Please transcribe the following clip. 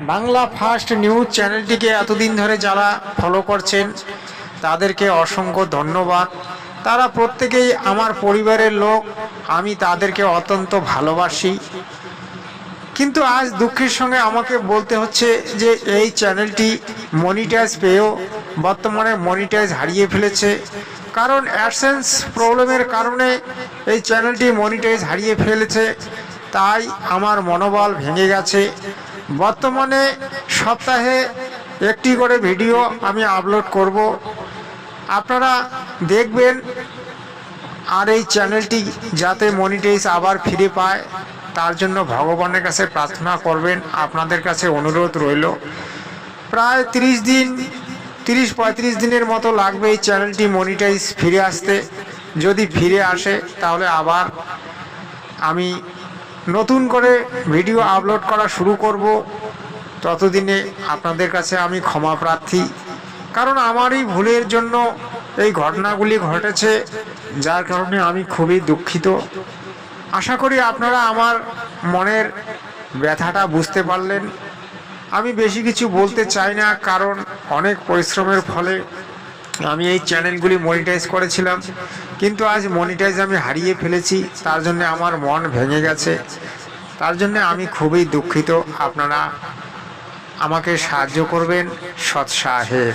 Bangla first news চ্যানেলটিকে এতদিন ধরে যারা ফলো করছেন, তাদেরকে অসংখ্য ধন্যবাদ। তারা প্রত্যেকেই আমার পরিবারের লোক, আমি তাদেরকে অত্যন্ত ভালোবাসি। কিন্তু আজ দুঃখের সঙ্গে আমাকে বলতে হচ্ছে যে, এই চ্যানেলটি মনিটাইজ পেয়েও বর্তমানে মনিটাইজ হারিয়ে ফেলেছে। কারণ অ্যাডসেন্স প্রবলেমের কারণে এই চ্যানেলটি মনিটাইজ হারিয়ে ফেলেছে। তাই আমার মনোবল ভেঙে গেছে। বর্তমানে সপ্তাহে একটি করে ভিডিও আমি আপলোড করব। আপনারা দেখবেন আর এই চ্যানেলটি যাতে মনিটাইজ আবার ফিরে পায়, তার জন্য ভগবানের কাছে প্রার্থনা করবেন, আপনাদের কাছে অনুরোধ রইল। প্রায় তিরিশ দিন, তিরিশ পঁয়ত্রিশ দিনের মতো লাগবে এই চ্যানেলটি মনিটাইজ ফিরে আসতে। যদি ফিরে আসে, তাহলে আবার আমি নতুন করে ভিডিও আপলোড করা শুরু করব। ততদিনে আপনাদের কাছে আমি ক্ষমা প্রার্থী। কারণ আমারই ভুলের জন্য এই ঘটনাগুলি ঘটেছে, যার কারণে আমি খুবই দুঃখিত। আশা করি আপনারা আমার মনের ব্যথাটা বুঝতে পারলেন। আমি বেশি কিছু বলতে চাই না, কারণ অনেক পরিশ্রমের ফলে আমি এই চ্যানেলগুলি মনিটাইজ করেছিলাম। কিন্তু আজ মনিটাইজ আমি হারিয়ে ফেলেছি। তার জন্য আমার মন ভেঙে গেছে। তার জন্য আমি খুবই দুঃখিত। আপনারা আমাকে সাহায্য করবেন সৎসাহে।